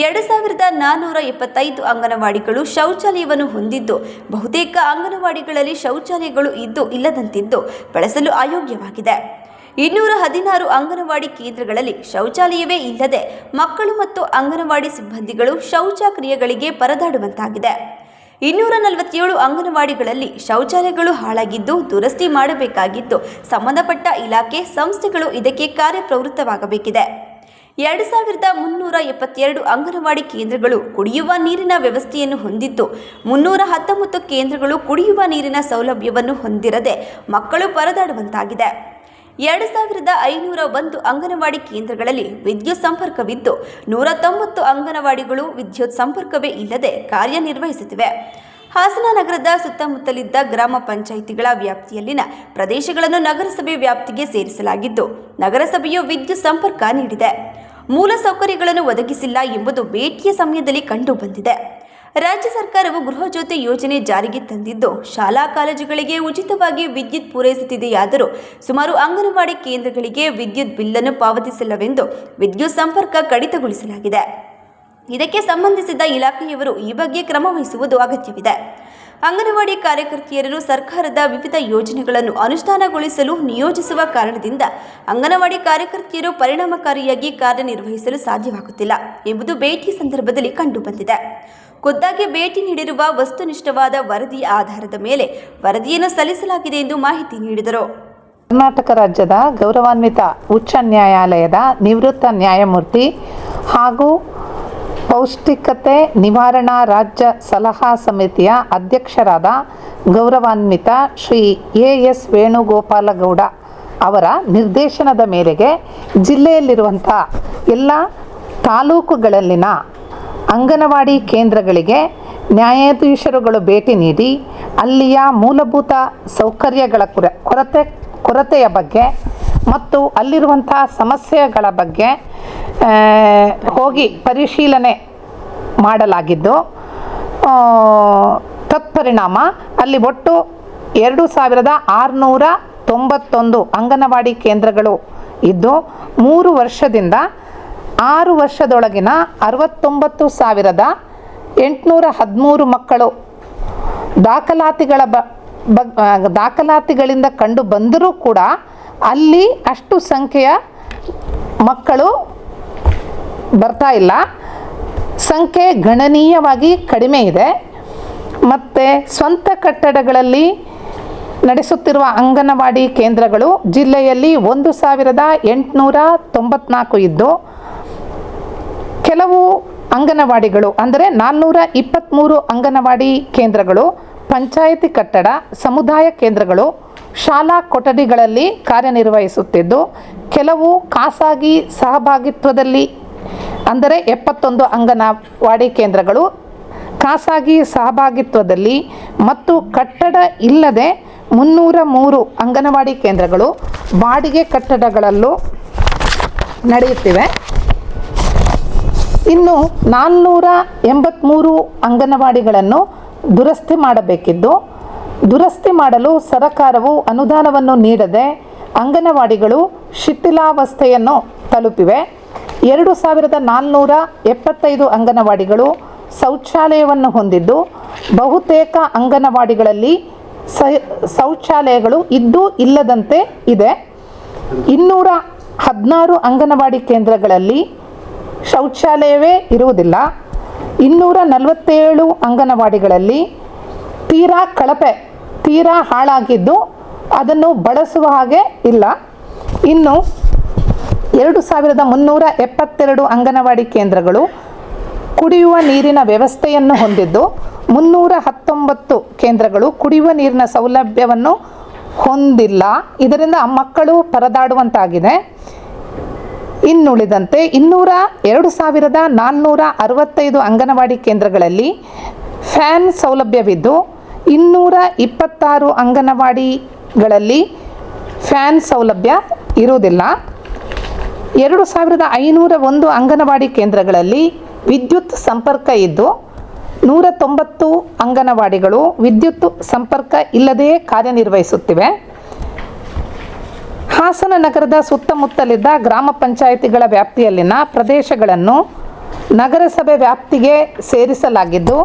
ಎರಡು ಸಾವಿರದ ನಾನ್ನೂರ ಎಪ್ಪತ್ತೈದು ಅಂಗನವಾಡಿಗಳು ಶೌಚಾಲಯವನ್ನು ಹೊಂದಿದ್ದು, ಬಹುತೇಕ ಅಂಗನವಾಡಿಗಳಲ್ಲಿ ಶೌಚಾಲಯಗಳು ಇದ್ದು ಇಲ್ಲದಂತಿದ್ದು ಬಳಸಲು ಅಯೋಗ್ಯವಾಗಿದೆ. ಇನ್ನೂರ ಹದಿನಾರು ಅಂಗನವಾಡಿ ಕೇಂದ್ರಗಳಲ್ಲಿ ಶೌಚಾಲಯವೇ ಇಲ್ಲದೆ ಮಕ್ಕಳು ಮತ್ತು ಅಂಗನವಾಡಿ ಸಿಬ್ಬಂದಿಗಳು ಶೌಚ ಕ್ರಿಯೆಗಳಿಗೆ ಪರದಾಡುವಂತಾಗಿದೆ. ಇನ್ನೂರ ನಲವತ್ತೇಳು ಅಂಗನವಾಡಿಗಳಲ್ಲಿ ಶೌಚಾಲಯಗಳು ಹಾಳಾಗಿದ್ದು ದುರಸ್ತಿ ಮಾಡಬೇಕಾಗಿದ್ದು, ಸಂಬಂಧಪಟ್ಟ ಇಲಾಖೆ, ಸಂಸ್ಥೆಗಳು ಇದಕ್ಕೆ ಕಾರ್ಯಪ್ರವೃತ್ತವಾಗಬೇಕಿದೆ. ಎರಡು ಸಾವಿರದ ಮುನ್ನೂರ ಎಪ್ಪತ್ತೆರಡು ಅಂಗನವಾಡಿ ಕೇಂದ್ರಗಳು ಕುಡಿಯುವ ನೀರಿನ ವ್ಯವಸ್ಥೆಯನ್ನು ಹೊಂದಿದ್ದು, ಮುನ್ನೂರ ಹತ್ತೊಂಬತ್ತು ಕೇಂದ್ರಗಳು ಕುಡಿಯುವ ನೀರಿನ ಸೌಲಭ್ಯವನ್ನು ಹೊಂದಿರದೆ ಮಕ್ಕಳು ಪರದಾಡುವಂತಾಗಿದೆ. ಎರಡು ಸಾವಿರದ ಐನೂರ ಒಂದು ಅಂಗನವಾಡಿ ಕೇಂದ್ರಗಳಲ್ಲಿ ವಿದ್ಯುತ್ ಸಂಪರ್ಕವಿದ್ದು, ನೂರ ತೊಂಬತ್ತು ಅಂಗನವಾಡಿಗಳು ವಿದ್ಯುತ್ ಸಂಪರ್ಕವೇ ಇಲ್ಲದೆ ಕಾರ್ಯನಿರ್ವಹಿಸುತ್ತಿವೆ. ಹಾಸನ ನಗರದ ಸುತ್ತಮುತ್ತಲಿದ್ದ ಗ್ರಾಮ ಪಂಚಾಯಿತಿಗಳ ವ್ಯಾಪ್ತಿಯಲ್ಲಿನ ಪ್ರದೇಶಗಳನ್ನು ನಗರಸಭೆ ವ್ಯಾಪ್ತಿಗೆ ಸೇರಿಸಲಾಗಿದ್ದು, ನಗರಸಭೆಯು ವಿದ್ಯುತ್ ಸಂಪರ್ಕ ನೀಡಿದೆ. ಮೂಲ ಸೌಕರ್ಯಗಳನ್ನು ಒದಗಿಸಿಲ್ಲ ಎಂಬುದು ಭೇಟಿಯ ಸಮಯದಲ್ಲಿ ಕಂಡುಬಂದಿದೆ. ರಾಜ್ಯ ಸರ್ಕಾರವು ಗೃಹಜ್ಯೋತಿ ಯೋಜನೆ ಜಾರಿಗೆ ತಂದಿದ್ದು, ಶಾಲಾ ಕಾಲೇಜುಗಳಿಗೆ ಉಚಿತವಾಗಿ ವಿದ್ಯುತ್ ಪೂರೈಸುತ್ತಿದೆಯಾದರೂ ಸುಮಾರು ಅಂಗನವಾಡಿ ಕೇಂದ್ರಗಳಿಗೆ ವಿದ್ಯುತ್ ಬಿಲ್ಲನ್ನು ಪಾವತಿಸಿಲ್ಲವೆಂದು ವಿದ್ಯುತ್ ಸಂಪರ್ಕ ಕಡಿತಗೊಳಿಸಲಾಗಿದೆ. ಇದಕ್ಕೆ ಸಂಬಂಧಿಸಿದ ಇಲಾಖೆಯವರು ಈ ಬಗ್ಗೆ ಕ್ರಮ ವಹಿಸುವುದು ಅಗತ್ಯವಿದೆ. ಅಂಗನವಾಡಿ ಕಾರ್ಯಕರ್ತೆಯರನ್ನು ಸರ್ಕಾರದ ವಿವಿಧ ಯೋಜನೆಗಳನ್ನು ಅನುಷ್ಠಾನಗೊಳಿಸಲು ನಿಯೋಜಿಸುವ ಕಾರಣದಿಂದ ಅಂಗನವಾಡಿ ಕಾರ್ಯಕರ್ತೆಯರು ಪರಿಣಾಮಕಾರಿಯಾಗಿ ಕಾರ್ಯನಿರ್ವಹಿಸಲು ಸಾಧ್ಯವಾಗುತ್ತಿಲ್ಲ ಎಂಬುದು ಭೇಟಿ ಸಂದರ್ಭದಲ್ಲಿ ಕಂಡುಬಂದಿದೆ. ಖುದ್ದಾಗಿ ಭೇಟಿ ನೀಡಿರುವ ವಸ್ತುನಿಷ್ಠವಾದ ವರದಿ ಆಧಾರದ ಮೇಲೆ ವರದಿಯನ್ನು ಸಲ್ಲಿಸಲಾಗಿದೆ ಎಂದು ಮಾಹಿತಿ ನೀಡಿದರು. ಕರ್ನಾಟಕ ರಾಜ್ಯದ ಗೌರವಾನ್ವಿತ ಉಚ್ಚ ನ್ಯಾಯಾಲಯದ ನಿವೃತ್ತ ನ್ಯಾಯಮೂರ್ತಿ ಹಾಗೂ ಪೌಷ್ಟಿಕತೆ ನಿವಾರಣಾ ರಾಜ್ಯ ಸಲಹಾ ಸಮಿತಿಯ ಅಧ್ಯಕ್ಷರಾದ ಗೌರವಾನ್ವಿತ ಶ್ರೀ ಎ ಎಸ್ ವೇಣುಗೋಪಾಲಗೌಡ ಅವರ ನಿರ್ದೇಶನದ ಮೇರೆಗೆ ಜಿಲ್ಲೆಯಲ್ಲಿರುವಂಥ ಎಲ್ಲ ತಾಲೂಕುಗಳಲ್ಲಿನ ಅಂಗನವಾಡಿ ಕೇಂದ್ರಗಳಿಗೆ ನ್ಯಾಯಾಧೀಶರುಗಳು ಭೇಟಿ ನೀಡಿ ಅಲ್ಲಿಯ ಮೂಲಭೂತ ಸೌಕರ್ಯಗಳ ಕೊರ, ಕೊರತೆ, ಕೊರತೆಯ ಬಗ್ಗೆ ಮತ್ತು ಅಲ್ಲಿರುವಂಥ ಸಮಸ್ಯೆಗಳ ಬಗ್ಗೆ ಹೋಗಿ ಪರಿಶೀಲನೆ ಮಾಡಲಾಗಿದ್ದು ತತ್ಪರಿಣಾಮ ಅಲ್ಲಿ ಒಟ್ಟು ಎರಡು ಸಾವಿರದ ಆರುನೂರ ತೊಂಬತ್ತೊಂದು ಅಂಗನವಾಡಿ ಕೇಂದ್ರಗಳು ಇದ್ದು, ಮೂರು ವರ್ಷದಿಂದ ಆರು ವರ್ಷದೊಳಗಿನ ಅರವತ್ತೊಂಬತ್ತು ಸಾವಿರದ ಎಂಟುನೂರ ಹದಿಮೂರು ಮಕ್ಕಳು ದಾಖಲಾತಿಗಳ ಬ ದಾಖಲಾತಿಗಳಿಂದ ಕಂಡು ಬಂದರೂ ಕೂಡ ಅಲ್ಲಿ ಅಷ್ಟು ಸಂಖ್ಯೆಯ ಮಕ್ಕಳು ಬರ್ತಾ ಇಲ್ಲ. ಸಂಖ್ಯೆ ಗಣನೀಯವಾಗಿ ಕಡಿಮೆ ಇದೆ. ಮತ್ತು ಸ್ವಂತ ಕಟ್ಟಡಗಳಲ್ಲಿ ನಡೆಸುತ್ತಿರುವ ಅಂಗನವಾಡಿ ಕೇಂದ್ರಗಳು ಜಿಲ್ಲೆಯಲ್ಲಿ ಒಂದು ಸಾವಿರದ ಎಂಟುನೂರ ತೊಂಬತ್ನಾಲ್ಕು ಇದ್ದು, ಕೆಲವು ಅಂಗನವಾಡಿಗಳು, ಅಂದರೆ ನಾಲ್ನೂರ ಇಪ್ಪತ್ತ್ಮೂರು ಅಂಗನವಾಡಿ ಕೇಂದ್ರಗಳು, ಪಂಚಾಯಿತಿ ಕಟ್ಟಡ, ಸಮುದಾಯ ಕೇಂದ್ರಗಳು, ಶಾಲಾ ಕೊಠಡಿಗಳಲ್ಲಿ ಕಾರ್ಯನಿರ್ವಹಿಸುತ್ತಿದ್ದು, ಕೆಲವು ಖಾಸಗಿ ಸಹಭಾಗಿತ್ವದಲ್ಲಿ ಅಂದರೆ ಎಪ್ಪತ್ತೊಂದು ಅಂಗನವಾಡಿ ಕೇಂದ್ರಗಳು, ಖಾಸಗಿ ಸಹಭಾಗಿತ್ವದಲ್ಲಿ ಮತ್ತು ಕಟ್ಟಡ ಇಲ್ಲದೆ ಮುನ್ನೂರ ಮೂರು ಅಂಗನವಾಡಿ ಕೇಂದ್ರಗಳು ಬಾಡಿಗೆ ಕಟ್ಟಡಗಳಲ್ಲೂ ನಡೆಯುತ್ತಿವೆ. ಇನ್ನು ನಾನ್ನೂರ ಎಂಬತ್ತ್ಮೂರು ಅಂಗನವಾಡಿಗಳನ್ನು ದುರಸ್ತಿ ಮಾಡಬೇಕಿದ್ದು, ದುರಸ್ತಿ ಮಾಡಲು ಸರಕಾರವು ಅನುದಾನವನ್ನು ನೀಡದೆ ಅಂಗನವಾಡಿಗಳು ಶಿಥಿಲಾವಸ್ಥೆಯನ್ನು ತಲುಪಿವೆ. ಎರಡು ಸಾವಿರದ ನಾಲ್ನೂರ ಎಪ್ಪತ್ತೈದು ಅಂಗನವಾಡಿಗಳು ಶೌಚಾಲಯವನ್ನು ಹೊಂದಿದ್ದು, ಬಹುತೇಕ ಅಂಗನವಾಡಿಗಳಲ್ಲಿ ಶೌಚಾಲಯಗಳು ಇದ್ದೂ ಇಲ್ಲದಂತೆ ಇದೆ. ಇನ್ನೂರ ಹದಿನಾರು ಅಂಗನವಾಡಿ ಕೇಂದ್ರಗಳಲ್ಲಿ ಶೌಚಾಲಯವೇ ಇರುವುದಿಲ್ಲ. ಇನ್ನೂರ ನಲವತ್ತೇಳು ಅಂಗನವಾಡಿಗಳಲ್ಲಿ ತೀರಾ ಕಳಪೆ, ತೀರಾ ಹಾಳಾಗಿದ್ದು ಅದನ್ನು ಬಳಸುವ ಹಾಗೆ ಇಲ್ಲ. ಇನ್ನು ಎರಡು ಸಾವಿರದ ಮುನ್ನೂರ ಎಪ್ಪತ್ತೆರಡು ಅಂಗನವಾಡಿ ಕೇಂದ್ರಗಳು ಕುಡಿಯುವ ನೀರಿನ ವ್ಯವಸ್ಥೆಯನ್ನು ಹೊಂದಿದ್ದು, ಮುನ್ನೂರ ಹತ್ತೊಂಬತ್ತು ಕೇಂದ್ರಗಳು ಕುಡಿಯುವ ನೀರಿನ ಸೌಲಭ್ಯವನ್ನು ಹೊಂದಿಲ್ಲ. ಇದರಿಂದ ಮಕ್ಕಳು ಪರದಾಡುವಂತಾಗಿದೆ. ಇನ್ನುಳಿದಂತೆ ಇನ್ನೂರ ಎರಡು ಸಾವಿರದ ನಾನ್ನೂರ ಅರವತ್ತೈದು ಅಂಗನವಾಡಿ ಕೇಂದ್ರಗಳಲ್ಲಿ ಫ್ಯಾನ್ ಸೌಲಭ್ಯವಿದ್ದು, ಇನ್ನೂರ ಇಪ್ಪತ್ತಾರು ಅಂಗನವಾಡಿಗಳಲ್ಲಿ ಫ್ಯಾನ್ ಸೌಲಭ್ಯ ಇರುವುದಿಲ್ಲ. ಎರಡು ಸಾವಿರದ ಐನೂರ ಒಂದು ಅಂಗನವಾಡಿ ಕೇಂದ್ರಗಳಲ್ಲಿ ವಿದ್ಯುತ್ ಸಂಪರ್ಕ ಇದ್ದು ನೂರ ತೊಂಬತ್ತು ಅಂಗನವಾಡಿಗಳು ವಿದ್ಯುತ್ ಸಂಪರ್ಕ ಇಲ್ಲದೆಯೇ ಕಾರ್ಯನಿರ್ವಹಿಸುತ್ತಿವೆ. ಹಾಸನ ನಗರದ ಸುತ್ತಮುತ್ತಲಿದ್ದ ಗ್ರಾಮ ಪಂಚಾಯಿತಿಗಳ ವ್ಯಾಪ್ತಿಯಲ್ಲಿನ ಪ್ರದೇಶಗಳನ್ನು ನಗರಸಭೆ ವ್ಯಾಪ್ತಿಗೆ ಸೇರಿಸಲಾಗಿದ್ದು,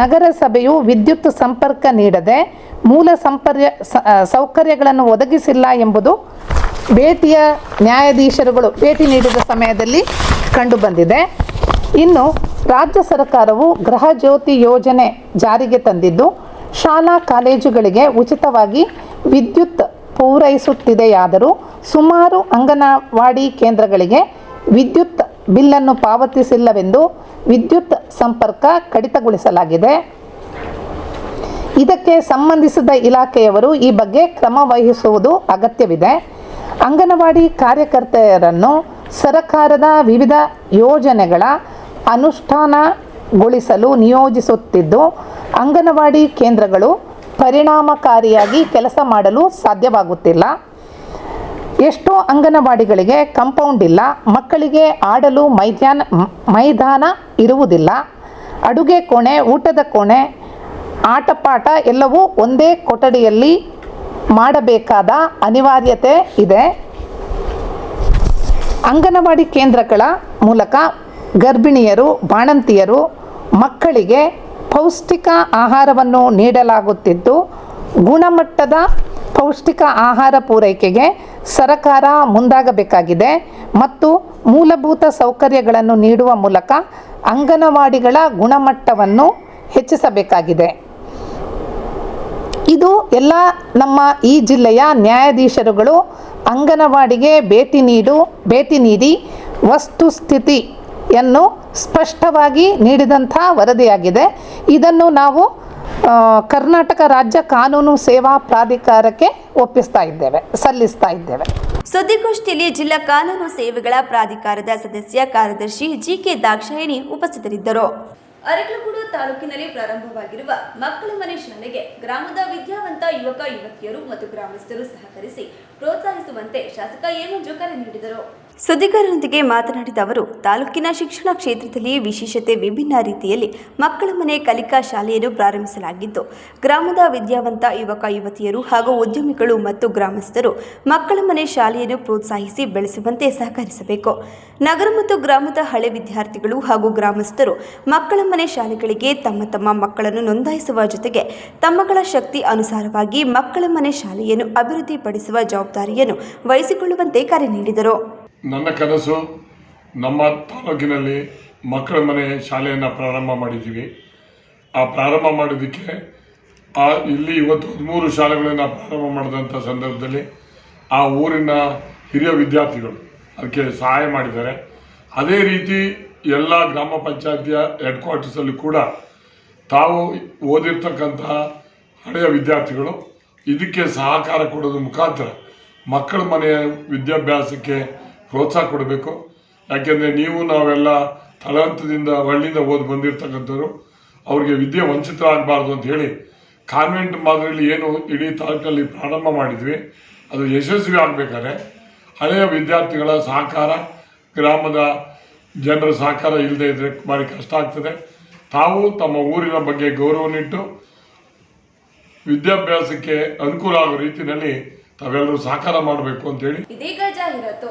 ನಗರಸಭೆಯು ವಿದ್ಯುತ್ ಸಂಪರ್ಕ ನೀಡದೆ ಮೂಲ ಸಂಪರ್ಯ ಸೌಕರ್ಯಗಳನ್ನು ಒದಗಿಸಿಲ್ಲ ಎಂಬುದು ಭೇಟಿಯ ನ್ಯಾಯಾಧೀಶರುಗಳು ಭೇಟಿ ನೀಡಿದ ಸಮಯದಲ್ಲಿ ಕಂಡುಬಂದಿದೆ ಇನ್ನು ರಾಜ್ಯ ಸರ್ಕಾರವು ಗೃಹ ಜ್ಯೋತಿ ಯೋಜನೆ ಜಾರಿಗೆ ತಂದಿದ್ದು, ಶಾಲಾ ಕಾಲೇಜುಗಳಿಗೆ ಉಚಿತವಾಗಿ ವಿದ್ಯುತ್ ಪೂರೈಸುತ್ತಿದೆಯಾದರೂ ಸುಮಾರು ಅಂಗನವಾಡಿ ಕೇಂದ್ರಗಳಿಗೆ ವಿದ್ಯುತ್ ಬಿಲ್ಲನ್ನು ಪಾವತಿಸಿಲ್ಲವೆಂದು ವಿದ್ಯುತ್ ಸಂಪರ್ಕ ಕಡಿತಗೊಳಿಸಲಾಗಿದೆ. ಇದಕ್ಕೆ ಸಂಬಂಧಿಸಿದ ಇಲಾಖೆಯವರು ಈ ಬಗ್ಗೆ ಕ್ರಮ ವಹಿಸುವುದು ಅಗತ್ಯವಿದೆ. ಅಂಗನವಾಡಿ ಕಾರ್ಯಕರ್ತೆಯರನ್ನು ಸರಕಾರದ ವಿವಿಧ ಯೋಜನೆಗಳ ಅನುಷ್ಠಾನಗೊಳಿಸಲು ನಿಯೋಜಿಸುತ್ತಿದ್ದು, ಅಂಗನವಾಡಿ ಕೇಂದ್ರಗಳು ಪರಿಣಾಮಕಾರಿಯಾಗಿ ಕೆಲಸ ಮಾಡಲು ಸಾಧ್ಯವಾಗುತ್ತಿಲ್ಲ. ಎಷ್ಟೋ ಅಂಗನವಾಡಿಗಳಿಗೆ ಕಂಪೌಂಡ್ ಇಲ್ಲ, ಮಕ್ಕಳಿಗೆ ಆಡಲು ಮೈದಾನ ಮೈದಾನ ಇರುವುದಿಲ್ಲ. ಅಡುಗೆ ಕೋಣೆ, ಊಟದ ಕೋಣೆ, ಆಟಪಾಠ ಎಲ್ಲವೂ ಒಂದೇ ಕೊಠಡಿಯಲ್ಲಿ ಮಾಡಬೇಕಾದ ಅನಿವಾರ್ಯತೆ ಇದೆ. ಅಂಗನವಾಡಿ ಕೇಂದ್ರಗಳ ಮೂಲಕ ಗರ್ಭಿಣಿಯರು, ಬಾಣಂತಿಯರು ಮಕ್ಕಳಿಗೆ ಪೌಷ್ಟಿಕ ಆಹಾರವನ್ನು ನೀಡಲಾಗುತ್ತಿದ್ದು, ಗುಣಮಟ್ಟದ ಪೌಷ್ಟಿಕ ಆಹಾರ ಪೂರೈಕೆಗೆ ಸರಕಾರ ಮುಂದಾಗಬೇಕಾಗಿದೆ ಮತ್ತು ಮೂಲಭೂತ ಸೌಕರ್ಯಗಳನ್ನು ನೀಡುವ ಮೂಲಕ ಅಂಗನವಾಡಿಗಳ ಗುಣಮಟ್ಟವನ್ನು ಹೆಚ್ಚಿಸಬೇಕಾಗಿದೆ. ಇದು ಎಲ್ಲ ನಮ್ಮ ಈ ಜಿಲ್ಲೆಯ ನ್ಯಾಯಾಧೀಶರುಗಳು ಅಂಗನವಾಡಿಗೆ ಭೇಟಿ ನೀಡು, ಭೇಟಿ ನೀಡಿ ವಸ್ತುಸ್ಥಿತಿಯನ್ನು ಸ್ಪಷ್ಟವಾಗಿ ನೀಡಿದಂಥ ವರದಿಯಾಗಿದೆ. ಇದನ್ನು ನಾವು ಕರ್ನಾಟಕ ರಾಜ್ಯ ಕಾನೂನು ಸೇವಾ ಪ್ರಾಧಿಕಾರಕ್ಕೆ ಒಪ್ಪಿಸ್ತಾ ಇದ್ದೇವೆ, ಸಲ್ಲಿಸ್ತಾ ಇದ್ದೇವೆ. ಸುದ್ದಿಗೋಷ್ಠಿಯಲ್ಲಿ ಜಿಲ್ಲಾ ಕಾನೂನು ಸೇವೆಗಳ ಪ್ರಾಧಿಕಾರದ ಸದಸ್ಯ ಕಾರ್ಯದರ್ಶಿ ಜಿ ಕೆ ದಾಕ್ಷಾಯಿಣಿ ಉಪಸ್ಥಿತರಿದ್ದರು. ಅರಕಲಗೂಡು ತಾಲೂಕಿನಲ್ಲಿ ಪ್ರಾರಂಭವಾಗಿರುವ ಮಕ್ಕಳ ಮನೆ ಶಾಲೆಗೆ ಗ್ರಾಮದ ವಿದ್ಯಾವಂತ ಯುವಕ, ಯುವತಿಯರು ಮತ್ತು ಗ್ರಾಮಸ್ಥರು ಸಹಕರಿಸಿ ಪ್ರೋತ್ಸಾಹಿಸುವಂತೆ ಶಾಸಕ ಎ ಮಂಜು ಕರೆ ನೀಡಿದರು. ಸುದ್ದಿಗಾರರೊಂದಿಗೆ ಮಾತನಾಡಿದ ಅವರು, ತಾಲೂಕಿನ ಶಿಕ್ಷಣ ಕ್ಷೇತ್ರದಲ್ಲಿ ವಿಶೇಷತೆ ವಿಭಿನ್ನ ರೀತಿಯಲ್ಲಿ ಮಕ್ಕಳ ಮನೆ ಕಲಿಕಾ ಶಾಲೆಯನ್ನು ಪ್ರಾರಂಭಿಸಲಾಗಿದ್ದು, ಗ್ರಾಮದ ವಿದ್ಯಾವಂತ ಯುವಕ, ಯುವತಿಯರು ಹಾಗೂ ಉದ್ಯಮಿಗಳು ಮತ್ತು ಗ್ರಾಮಸ್ಥರು ಮಕ್ಕಳ ಮನೆ ಶಾಲೆಯನ್ನು ಪ್ರೋತ್ಸಾಹಿಸಿ ಬೆಳೆಸುವಂತೆ ಸಹಕರಿಸಬೇಕು. ನಗರ ಮತ್ತು ಗ್ರಾಮದ ಹಳೆ ವಿದ್ಯಾರ್ಥಿಗಳು ಹಾಗೂ ಗ್ರಾಮಸ್ಥರು ಮಕ್ಕಳ ಮನೆ ಶಾಲೆಗಳಿಗೆ ತಮ್ಮ ತಮ್ಮ ಮಕ್ಕಳನ್ನು ನೋಂದಾಯಿಸುವ ಜೊತೆಗೆ ತಮ್ಮಗಳ ಶಕ್ತಿ ಅನುಸಾರವಾಗಿ ಮಕ್ಕಳ ಮನೆ ಶಾಲೆಯನ್ನು ಅಭಿವೃದ್ಧಿಪಡಿಸುವ ಜವಾಬ್ದಾರಿಯನ್ನು ವಹಿಸಿಕೊಳ್ಳುವಂತೆ ಕರೆ ನೀಡಿದರು. ನನ್ನ ಕನಸು ನಮ್ಮ ತಾಲೂಕಿನಲ್ಲಿ ಮಕ್ಕಳ ಮನೆ ಶಾಲೆಯನ್ನು ಪ್ರಾರಂಭ ಮಾಡಿದ್ದೀವಿ. ಆ ಪ್ರಾರಂಭ ಮಾಡೋದಕ್ಕೆ ಆ ಇಲ್ಲಿ ಇವತ್ತು ಹದಿಮೂರು ಶಾಲೆಗಳನ್ನು ಪ್ರಾರಂಭ ಮಾಡಿದಂಥ ಸಂದರ್ಭದಲ್ಲಿ ಆ ಊರಿನ ಹಿರಿಯ ವಿದ್ಯಾರ್ಥಿಗಳು ಅದಕ್ಕೆ ಸಹಾಯ ಮಾಡಿದ್ದಾರೆ. ಅದೇ ರೀತಿ ಎಲ್ಲ ಗ್ರಾಮ ಪಂಚಾಯತಿಯ ಹೆಡ್ ಕ್ವಾರ್ಟರ್ಸಲ್ಲಿ ಕೂಡ ತಾವು ಓದಿರ್ತಕ್ಕಂತಹ ಹಳೆಯ ವಿದ್ಯಾರ್ಥಿಗಳು ಇದಕ್ಕೆ ಸಹಕಾರ ಕೊಡೋದ್ರ ಮುಖಾಂತರ ಮಕ್ಕಳ ಮನೆಯ ವಿದ್ಯಾಭ್ಯಾಸಕ್ಕೆ ಪ್ರೋತ್ಸಾಹ ಕೊಡಬೇಕು. ಯಾಕೆಂದರೆ ನೀವು ನಾವೆಲ್ಲ ತಳಹಂತದಿಂದ ಹಳ್ಳಿಯಿಂದ ಓದಿ ಬಂದಿರತಕ್ಕಂಥವ್ರು, ಅವ್ರಿಗೆ ವಿದ್ಯೆ ವಂಚಿತರಾಗಬಾರ್ದು ಅಂತ ಹೇಳಿ ಕಾನ್ವೆಂಟ್ ಮಾದರಿಯಲ್ಲಿ ಏನು ಇಡೀ ತಾಲೂಕಲ್ಲಿ ಪ್ರಾರಂಭ ಮಾಡಿದ್ವಿ. ಅದು ಯಶಸ್ವಿ ಆಗಬೇಕಾದ್ರೆ ಹಳೆಯ ವಿದ್ಯಾರ್ಥಿಗಳ ಸಹಕಾರ, ಗ್ರಾಮದ ಜನರ ಸಹಕಾರ ಇಲ್ಲದೆ ಇದ್ರೆ ಭಾರಿ ಕಷ್ಟ ಆಗ್ತದೆ. ತಾವು ತಮ್ಮ ಊರಿನ ಬಗ್ಗೆ ಗೌರವನಿಟ್ಟು ವಿದ್ಯಾಭ್ಯಾಸಕ್ಕೆ ಅನುಕೂಲ ಆಗೋ ರೀತಿಯಲ್ಲಿ ತಾವೆಲ್ಲರೂ ಸಹಕಾರ ಮಾಡಬೇಕು ಅಂತೇಳಿ ಇದೀಗ ಜಾಹೀರಾತು.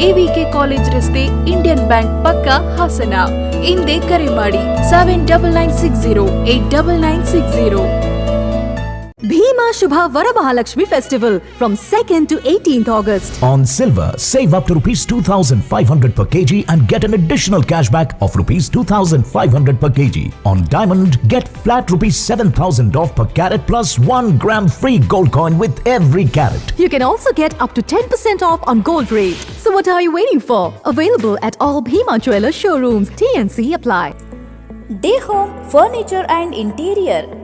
ಎವಿಕೆ ಕಾಲೇಜ್ ರಸ್ತೆ ಇಂಡಿಯನ್ ಬ್ಯಾಂಕ್ ಪಕ್ಕ ಹಾಸನ. ಹಿಂದೆ ಕರೆ ಮಾಡಿ seven double nine six zero eight double nine six zero Bhima Shubha Varamahalakshmi Festival from 2nd to 18th August. On silver, save up to rupees 2500 per kg and get an additional cashback of rupees 2500 per kg. On diamond, get flat rupees 7000 off per carat plus 1 gram free gold coin with every carat. You can also get up to 10% off on gold rate. So what are you waiting for? Available at all Bhima Jewellers showrooms. TNC apply. Day Home Furniture and Interior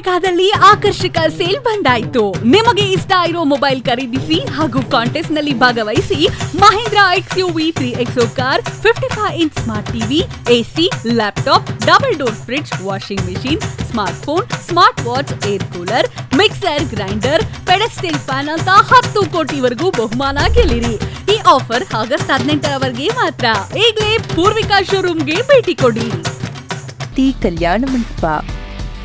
ಪೂರ್ವಿಕಾದಲ್ಲಿ ಆಕರ್ಷಕ sale ಬಂದಾಯ್ತು. ನಿಮಗೆ ಇಷ್ಟ ಇರೋ mobile ಖರೀದಿಸಿ ಹಾಗೂ ಕಾಂಟೆಸ್ಟ್ನಲ್ಲಿ ಭಾಗವಹಿಸಿ Mahindra X U V three XO car fifty five inch smart TV AC laptop double door fridge washing machine smart phone smart watch air cooler mixer grinder pedestal fan ಅಂತ ಹತ್ತು ಕೋಟಿವರೆಗೂ ಬಹುಮಾನ ಗೆಲ್ಲಿರಿ. ಈ ಆಫರ್ ಆಗಸ್ಟ್ ಹದಿನೆಂಟರವರೆಗೆ ಮಾತ್ರ. ಈಗಲೇ ಪೂರ್ವಿಕಾ ಶೋರೂಮ್ಗೆ ಭೇಟಿ ಕೊಡಿ. ಕಲ್ಯಾಣ ಮಂಟಪ.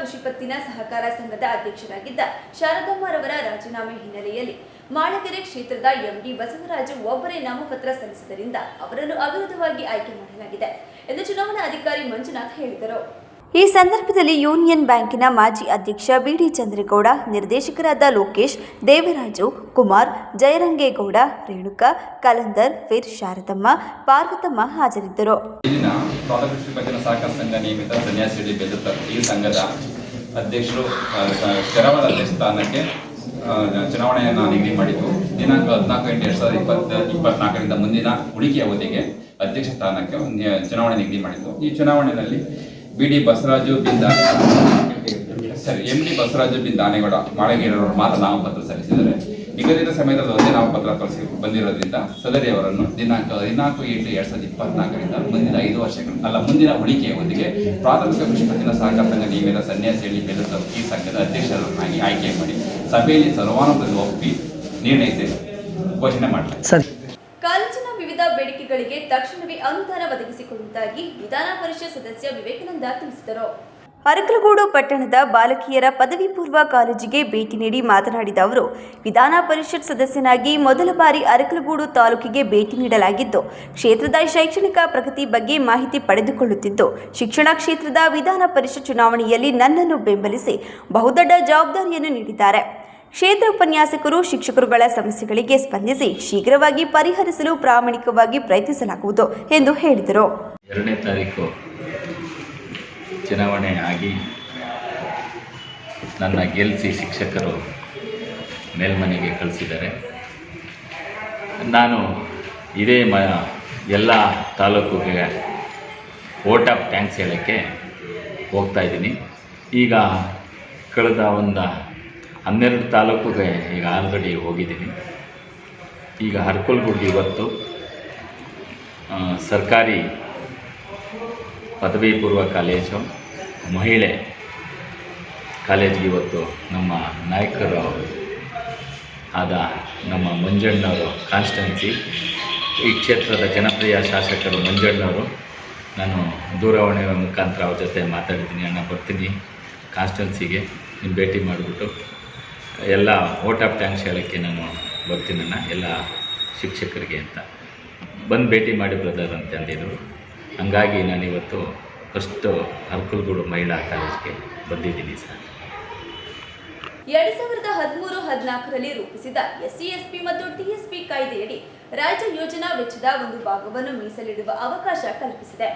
ಕೃಷಿ ಪತ್ತಿನ ಸಹಕಾರ ಸಂಘದ ಅಧ್ಯಕ್ಷರಾಗಿದ್ದ ಶಾರದಮ್ಮರವರ ರಾಜೀನಾಮೆ ಹಿನ್ನೆಲೆಯಲ್ಲಿ ಮಾಳಕೆರೆ ಕ್ಷೇತ್ರದ ಎಂಡಿ ಬಸವರಾಜು ಒಬ್ಬರೇ ನಾಮಪತ್ರ ಸಲ್ಲಿಸಿದ್ದರಿಂದ ಅವರನ್ನು ಅವಿರೋಧವಾಗಿ ಆಯ್ಕೆ ಮಾಡಲಾಗಿದೆ ಎಂದು ಚುನಾವಣಾ ಅಧಿಕಾರಿ ಮಂಜುನಾಥ್ ಹೇಳಿದರು. ಈ ಸಂದರ್ಭದಲ್ಲಿ ಯೂನಿಯನ್ ಬ್ಯಾಂಕಿನ ಮಾಜಿ ಅಧ್ಯಕ್ಷ ಬಿಡಿ ಚಂದ್ರೇಗೌಡ, ನಿರ್ದೇಶಕರಾದ ಲೋಕೇಶ್, ದೇವರಾಜು ಕುಮಾರ್, ಜಯರಂಗೇಗೌಡ, ರೇಣುಕಾ, ಕಲಂದರ್ ಫಿರ್ ಶಾರದಮ್ಮ, ಪಾರ್ವತಮ್ಮ ಹಾಜರಿದ್ದರು. ನಿಯಮಿತ ಸನ್ಯಾಸಿಡಿ ಈ ಸಂಘದ ಅಧ್ಯಕ್ಷರು ಸ- ಅಧ್ಯಕ್ಷ ಸ್ಥಾನಕ್ಕೆ ಚುನಾವಣೆಯನ್ನು ನಿಗದಿ ಮಾಡಿದ್ದು. ದಿನಾಂಕ ಹದಿನಾಲ್ಕು ಎಂಟು ಎರಡು ಸಾವಿರದ ಇಪ್ಪತ್ತ, ಇಪ್ಪತ್ನಾಲ್ಕರಿಂದ ಮುಂದಿನ ಉಳಿಕೆ ಅವಧಿಗೆ ಅಧ್ಯಕ್ಷ ಸ್ಥಾನಕ್ಕೆ ಚುನಾವಣೆ ನಿಗದಿ ಮಾಡಿದ್ದು. ಈ ಚುನಾವಣೆಯಲ್ಲಿ ಬಿ ಡಿ ಬಸವರಾಜು ಬಿಂದ ಸರಿ ಎಂ ಡಿ ಬಸವರಾಜು ಬಿನ್ ದಾನೇಗೌಡ ಮಾಳಗೇರವರು ಮಾತ್ರ ನಾಮಪತ್ರ ಸಲ್ಲಿಸಿದರೆ. ನಿಗದಿತ ಸಮಯದಲ್ಲಿ ಒಂದೇ ನಾಮಪತ್ರ ಕಳಿಸಿ ಬಂದಿರೋದ್ರಿಂದ ಸದರಿಯವರನ್ನು ದಿನಾಂಕ ಹದಿನಾಲ್ಕು ಎಂಟು ಎರಡ್ ಸಾವಿರದ ಇಪ್ಪತ್ನಾಲ್ಕರಿಂದ ಮುಂದಿನ ಐದು ವರ್ಷಗಳು ಅಲ್ಲ ಮುಂದಿನ ಉಳಿಕೆಯ ಹೊತ್ತಿಗೆ ಪ್ರಾಥಮಿಕ ಕೃಷಿ ಪತ್ತಿನ ಸಹಕಾರ ಸಂಘ ನಿಯಮಿತ ಹೇಳಿ ಬೆಳೆದ ಈ ಸಂಘದ ಅಧ್ಯಕ್ಷರನ್ನಾಗಿ ಆಯ್ಕೆ ಮಾಡಿ ಸಭೆಯಲ್ಲಿ ಸರ್ವಾನುಮತದಲ್ಲಿ ಒಪ್ಪಿ ನಿರ್ಣಯಿಸಿ ಘೋಷಣೆ ಮಾಡಲಾಗಿದೆ ಬೇಡಿಕೆಗಳಿಗೆ ತಕ್ಷಣವೇ ಅನುದಾನ ಒದಗಿಸಿಕೊಡುವುದಾಗಿ ವಿಧಾನ ಪರಿಷತ್ ಸದಸ್ಯ ವಿವೇಕಾನಂದ ತಿಳಿಸಿದರು. ಅರಕಲಗೂಡು ಪಟ್ಟಣದ ಬಾಲಕಿಯರ ಪದವಿ ಪೂರ್ವ ಕಾಲೇಜಿಗೆ ಭೇಟಿ ನೀಡಿ ಮಾತನಾಡಿದ ಅವರು, ವಿಧಾನ ಪರಿಷತ್ ಸದಸ್ಯನಾಗಿ ಮೊದಲ ಬಾರಿ ಅರಕಲಗೂಡು ತಾಲೂಕಿಗೆ ಭೇಟಿ ನೀಡಲಾಗಿದ್ದು, ಕ್ಷೇತ್ರದ ಶೈಕ್ಷಣಿಕ ಪ್ರಗತಿ ಬಗ್ಗೆ ಮಾಹಿತಿ ಪಡೆದುಕೊಳ್ಳುತ್ತಿದ್ದು, ಶಿಕ್ಷಣ ಕ್ಷೇತ್ರದ ವಿಧಾನ ಪರಿಷತ್ ಚುನಾವಣೆಯಲ್ಲಿ ನನ್ನನ್ನು ಬೆಂಬಲಿಸಿ ಬಹುದೊಡ್ಡ ಜವಾಬ್ದಾರಿಯನ್ನು ನೀಡಿದ್ದಾರೆ. ಕ್ಷೇತ್ರ ಉಪನ್ಯಾಸಕರು, ಶಿಕ್ಷಕರುಗಳ ಸಮಸ್ಯೆಗಳಿಗೆ ಸ್ಪಂದಿಸಿ ಶೀಘ್ರವಾಗಿ ಪರಿಹರಿಸಲು ಪ್ರಾಮಾಣಿಕವಾಗಿ ಪ್ರಯತ್ನಿಸಲಾಗುವುದು ಎಂದು ಹೇಳಿದರು. ಎರಡನೇ ತಾರೀಕು ಚುನಾವಣೆ ಆಗಿ ನನ್ನ ಗೆಲ್ಲಿಸಿ ಶಿಕ್ಷಕರು ಮೇಲ್ಮನೆಗೆ ಕಳಿಸಿದ್ದಾರೆ. ನಾನು ಇದೇ ಮ ಎಲ್ಲ ತಾಲೂಕುಗೆ ವೋಟ್ ಆಫ್ ಥ್ಯಾಂಕ್ಸ್ ಹೇಳೋಕ್ಕೆ ಹೋಗ್ತಾ ಇದ್ದೀನಿ. ಈಗ ಕಳೆದ ಒಂದು ಹನ್ನೆರಡು ತಾಲೂಕುಗೆ ಈಗ ಆಲ್ರೆಡಿ ಹೋಗಿದ್ದೀನಿ. ಈಗ ಹರ್ಕೊಲ್ಗುಡ್ಗೆ ಇವತ್ತು ಸರ್ಕಾರಿ ಪದವಿ ಪೂರ್ವ ಕಾಲೇಜು, ಮಹಿಳೆ ಕಾಲೇಜ್ಗೆ ಇವತ್ತು ನಮ್ಮ ನಾಯಕರು ಆದ ನಮ್ಮ ಮಂಜಣ್ಣವರು, ಕಾನ್ಸ್ಟೆನ್ಸಿ, ಈ ಕ್ಷೇತ್ರದ ಜನಪ್ರಿಯ ಶಾಸಕರು ಮಂಜಣ್ಣವರು. ನಾನು ದೂರವಾಣಿ ಮುಖಾಂತರ ಅವ್ರ ಜೊತೆ ಮಾತಾಡಿದ್ದೀನಿ, ಅಣ್ಣ ಬರ್ತೀನಿ ಕಾನ್ಸ್ಟೆನ್ಸಿಗೆ ನಿಮ್ಮ ಭೇಟಿ ಮಾಡಿಬಿಟ್ಟು. ಎಲ್ಲ ವೋಟ್ ಆಫ್ ಥ್ಯಾಂಕ್ಸ್ ಹೇಳೋಕ್ಕೆ ನಾನು ಬರ್ತೀನಣ್ಣ, ಎಲ್ಲ ಶಿಕ್ಷಕರಿಗೆ ಅಂತ. ಬಂದು ಭೇಟಿ ಮಾಡಿ ಬ್ರದರ್ ಅಂತ ಅಂದಿದ್ದರು ಹಂಗಾಗಿ ನಾನಿವತ್ತು ಫಸ್ಟು ಅರ್ಕಲ್ಗೂಡು ಮಹಿಳಾ ಕಾಲೇಜ್ಗೆ ಬಂದಿದ್ದೀನಿ ಸರ್. ಎರಡ್ ಸಾವಿರದ ಹದಿಮೂರು ಹದಿನಾಲ್ಕರಲ್ಲಿ ರೂಪಿಸಿದ ಎಸ್ಸಿ, ಎಸ್ಪಿ ಮತ್ತು ಟಿಎಸ್ಪಿ ಕಾಯ್ದೆಯಡಿ ರಾಜ್ಯ ಯೋಜನಾ ವೆಚ್ಚದ ಒಂದು ಭಾಗವನ್ನು ಮೀಸಲಿಡುವ ಅವಕಾಶ ಕಲ್ಪಿಸಿದೆ.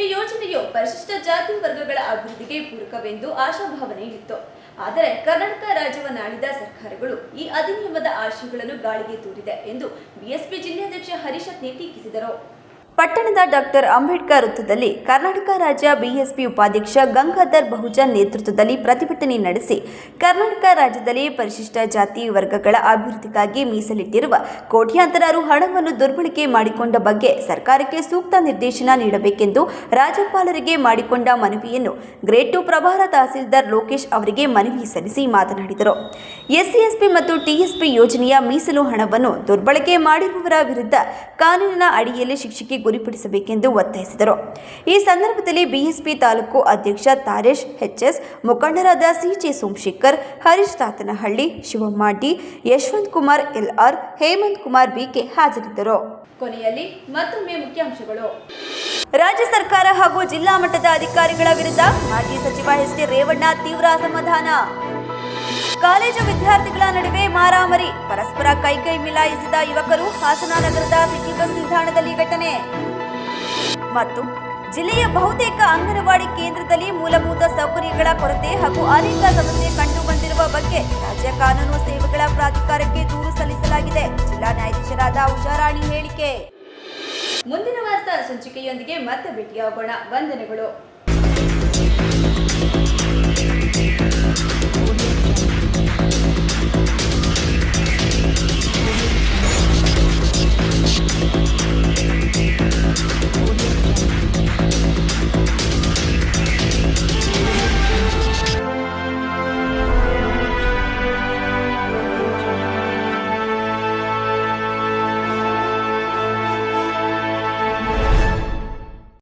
ಈ ಯೋಜನೆಯು ಪರಿಶಿಷ್ಟ ಜಾತಿ ವರ್ಗಗಳ ಅಭಿವೃದ್ಧಿಗೆ ಪೂರಕವೆಂದು ಆಶಾಭಾವನೆ ಇತ್ತು. ಆದರೆ ಕರ್ನಾಟಕ ರಾಜ್ಯವನ್ನು ಆಳಿದ ಸರ್ಕಾರಗಳು ಈ ಅಧಿನಿಯಮದ ಆಶಯಗಳನ್ನು ಗಾಳಿಗೆ ತೂರಿದೆ ಎಂದು ಬಿಎಸ್ಪಿ ಜಿಲ್ಲಾಧ್ಯಕ್ಷ ಹರೀಶ್ ಟೀಕಿಸಿದರು ಪಟ್ಟಣದ ಡಾಕ್ಟರ್ ಅಂಬೇಡ್ಕರ್ ವೃತ್ತದಲ್ಲಿ ಕರ್ನಾಟಕ ರಾಜ್ಯ ಬಿಎಸ್ಪಿ ಉಪಾಧ್ಯಕ್ಷ ಗಂಗಾಧರ್ ಬಹುಜನ್ ನೇತೃತ್ವದಲ್ಲಿ ಪ್ರತಿಭಟನೆ ನಡೆಸಿ ಕರ್ನಾಟಕ ರಾಜ್ಯದಲ್ಲಿ ಪರಿಶಿಷ್ಟ ಜಾತಿ ವರ್ಗಗಳ ಅಭಿವೃದ್ಧಿಗಾಗಿ ಮೀಸಲಿಟ್ಟಿರುವ ಕೋಟ್ಯಾಂತರ ರು ಹಣವನ್ನು ದುರ್ಬಳಕೆ ಮಾಡಿಕೊಂಡ ಬಗ್ಗೆ ಸರ್ಕಾರಕ್ಕೆ ಸೂಕ್ತ ನಿರ್ದೇಶನ ನೀಡಬೇಕೆಂದು ರಾಜ್ಯಪಾಲರಿಗೆ ಮಾಡಿಕೊಂಡ ಮನವಿಯನ್ನು ಗ್ರೇಟ್ ಟು ಪ್ರಭಾರ ತಹಸೀಲ್ದಾರ್ ಲೋಕೇಶ್ ಅವರಿಗೆ ಮನವಿ ಸಲ್ಲಿಸಿ ಮಾತನಾಡಿದರು. ಎಸ್ಸಿ ಎಸ್ಪಿ ಮತ್ತು ಟಿಎಸ್ಪಿ ಯೋಜನೆಯ ಮೀಸಲು ಹಣವನ್ನು ದುರ್ಬಳಕೆ ಮಾಡಿರುವವರ ವಿರುದ್ಧ ಕಾನೂನಿನ ಅಡಿಯಲ್ಲಿ ಶಿಕ್ಷೆಗೆ ಗುರಿಪಡಿಸಬೇಕೆಂದು ಒತ್ತಾಯಿಸಿದರು. ಈ ಸಂದರ್ಭದಲ್ಲಿ ಬಿಎಸ್ಪಿ ತಾಲೂಕು ಅಧ್ಯಕ್ಷ ತಾರೇಶ್ ಎಚ್ಎಸ್ ಮುಖಂಡರಾದ CJ Somashekar Harish Tatanahalli Shivamma D Yashwanth Kumar LR Hemanth Kumar BK ಹಾಜರಿದ್ದರು. ಕೊನೆಯಲ್ಲಿ ಮತ್ತೊಮ್ಮೆ ಮುಖ್ಯಾಂಶಗಳು. ರಾಜ್ಯ ಸರ್ಕಾರ ಹಾಗೂ ಜಿಲ್ಲಾ ಮಟ್ಟದ ಅಧಿಕಾರಿಗಳ ವಿರುದ್ಧ ಮಾಜಿ ಸಚಿವ ಎಸ್ ಟಿ ರೇವಣ್ಣ ತೀವ್ರ ಅಸಮಾಧಾನ. ಕಾಲೇಜು ವಿದ್ಯಾರ್ಥಿಗಳ ನಡುವೆ ಮಾರಾಮರಿ. ಪರಸ್ಪರ ಕೈಕೈ ಮಿಲಾಯಿಸಿದ ಯುವಕರು ಹಾಸನ ನಗರದ ಸಿಟಿ ಬಸ್ ನಿಲ್ದಾಣದಲ್ಲಿ ಘಟನೆ. ಮತ್ತು ಜಿಲ್ಲೆಯ ಬಹುತೇಕ ಅಂಗನವಾಡಿ ಕೇಂದ್ರದಲ್ಲಿ ಮೂಲಭೂತ ಸೌಕರ್ಯಗಳ ಕೊರತೆ ಹಾಗೂ ಅನೇಕ ಸಮಸ್ಯೆ ಕಂಡುಬಂದಿರುವ ಬಗ್ಗೆ ರಾಜ್ಯ ಕಾನೂನು ಸೇವೆಗಳ ಪ್ರಾಧಿಕಾರಕ್ಕೆ ದೂರು ಸಲ್ಲಿಸಲಾಗಿದೆ. ಜಿಲ್ಲಾ ನ್ಯಾಯಾಧೀಶರಾದ ಉಷಾರಾಣಿ ಹೇಳಿಕೆ. ಮುಂದಿನ ವಾರ್ತಾ ಸಂಚಿಕೆಯೊಂದಿಗೆ ಮತ್ತೆ ಭೇಟಿಯಾಗೋಣ. ವಂದನೆಗಳು.